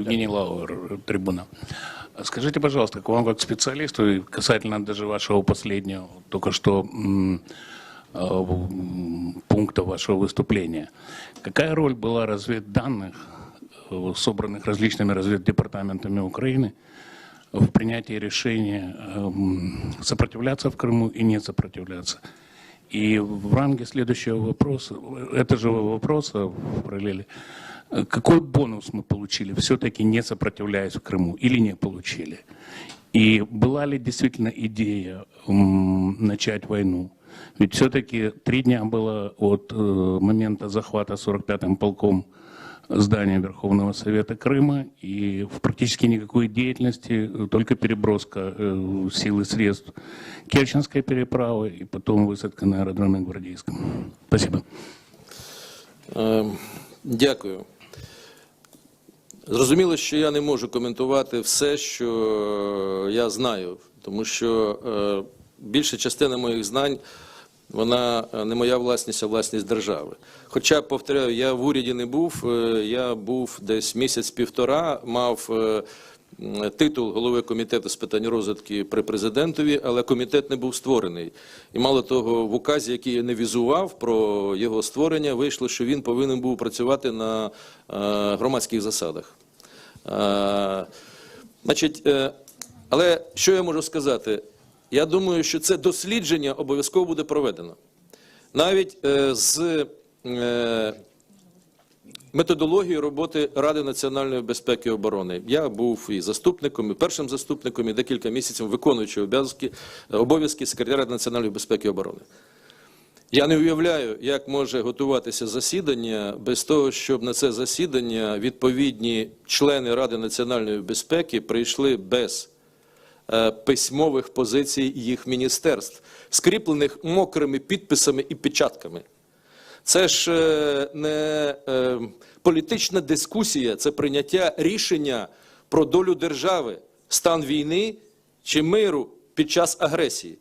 Евгений Лауэр, трибуна. Скажите, пожалуйста, к вам как специалисту, и касательно даже вашего последнего, только что э, м, пункта вашего выступления, какая роль была разведданных, э, собранных различными разведдепартаментами Украины, в принятии решения эм, сопротивляться в Крыму и не сопротивляться? И в ранге следующего вопроса, это же вопроса в параллели, э, какой бонус мы получили, все-таки не сопротивляясь в Крыму, или не получили? И была ли действительно идея начать войну? Ведь все-таки три дня было от э, момента захвата 45-м полком здания Верховного Совета Крыма, и в практически никакой деятельности, э, только переброска э, сил и средств Керченской переправы и потом высадка на аэродроме Гвардейском. Спасибо. Е, Дякую. Зрозуміло, що я не можу коментувати все, що е, я знаю, тому що е, більша частина моїх знань вона е, не моя власність, а власність держави. Хоча, повторяю, я в уряді не був, я був десь місяць-півтора, мав титул голови комітету з питань розвитки при президентові, але комітет не був створений. І мало того, в указі, який я не візував про його створення, вийшло, що він повинен був працювати на громадських засадах. Значить, е, але що я можу сказати? Я думаю, що це дослідження обов'язково буде проведено. Навіть е, з е, методологією роботи Ради національної безпеки і оборони. Я був і заступником, і першим заступником, і декілька місяців виконуючи обов'язки, обов'язки секретаря Ради національної безпеки і оборони. Я не уявляю, як може готуватися засідання без того, щоб на це засідання відповідні члени Ради національної безпеки прийшли без е, письмових позицій їх міністерств, скріплених мокрими підписами і печатками. Це ж е, не е, політична дискусія, це прийняття рішення про долю держави, стан війни чи миру під час агресії.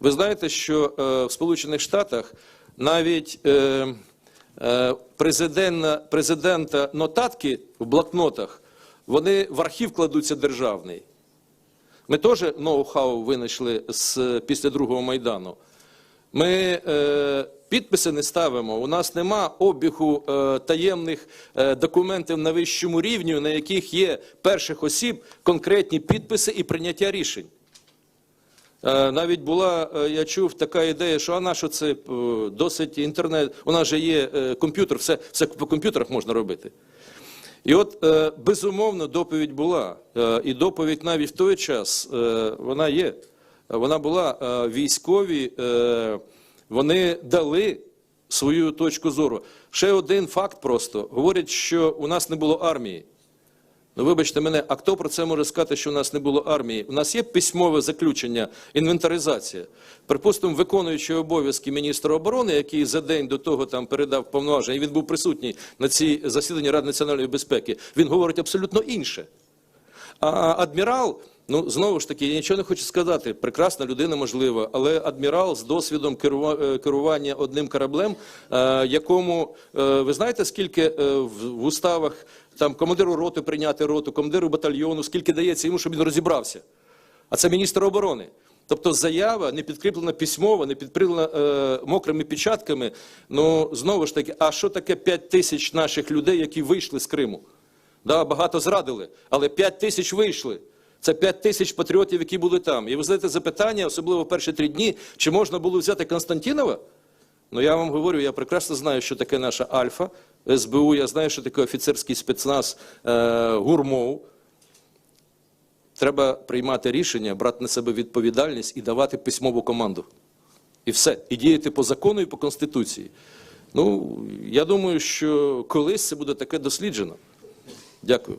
Ви знаєте, що е, в Сполучених Штатах навіть е, е, президента, президента нотатки в блокнотах, вони в архів кладуться державний. Ми теж ноу-хау винайшли з, після другого майдану. Ми е, підписи не ставимо. У нас нема обігу е, таємних е, документів на вищому рівні, на яких є перших осіб конкретні підписи і прийняття рішень. Е, Навіть була, е, я чув, така ідея, що а на що це е, досить інтернет. У нас же є комп'ютер, все, все по комп'ютерах можна робити. І от безумовно доповідь була, і доповідь навіть в той час вона є. Вона була військові, вони дали свою точку зору. Ще один факт просто говорять, що у нас не було армії. Ну, вибачте мене, а хто про це може сказати, що у нас не було армії? У нас є письмове заключення, інвентаризація. Припустимо, виконуючий обов'язки міністра оборони, який за день до того там передав повноваження, і він був присутній на цій засіданні Ради національної безпеки. Він говорить абсолютно інше. А адмірал, ну знову ж таки, я нічого не хочу сказати. Прекрасна людина, можливо, але адмірал з досвідом е, керування одним кораблем, е, якому е, ви знаєте, скільки в уставах там командиру роти прийняти роту, командиру батальйону, скільки дається йому, щоб він розібрався. А це міністр оборони. Тобто заява не підкріплена письмово, не підкріплена е, мокрими печатками. Ну знову ж таки, а що таке 5 тисяч наших людей, які вийшли з Криму? Да, багато зрадили, але 5 тисяч вийшли. Це 5 тисяч патріотів, які були там. І ви задаєте запитання, особливо в перші три дні, чи можна було взяти Константінова? Ну я вам говорю, я прекрасно знаю, що таке наша Альфа, СБУ, я знаю, що таке офіцерський спецназ е, Гурмов. Треба приймати рішення, брати на себе відповідальність і давати письмову команду. І все. І діяти по закону і по Конституції. Ну, я думаю, що колись це буде таке досліджено. Дякую.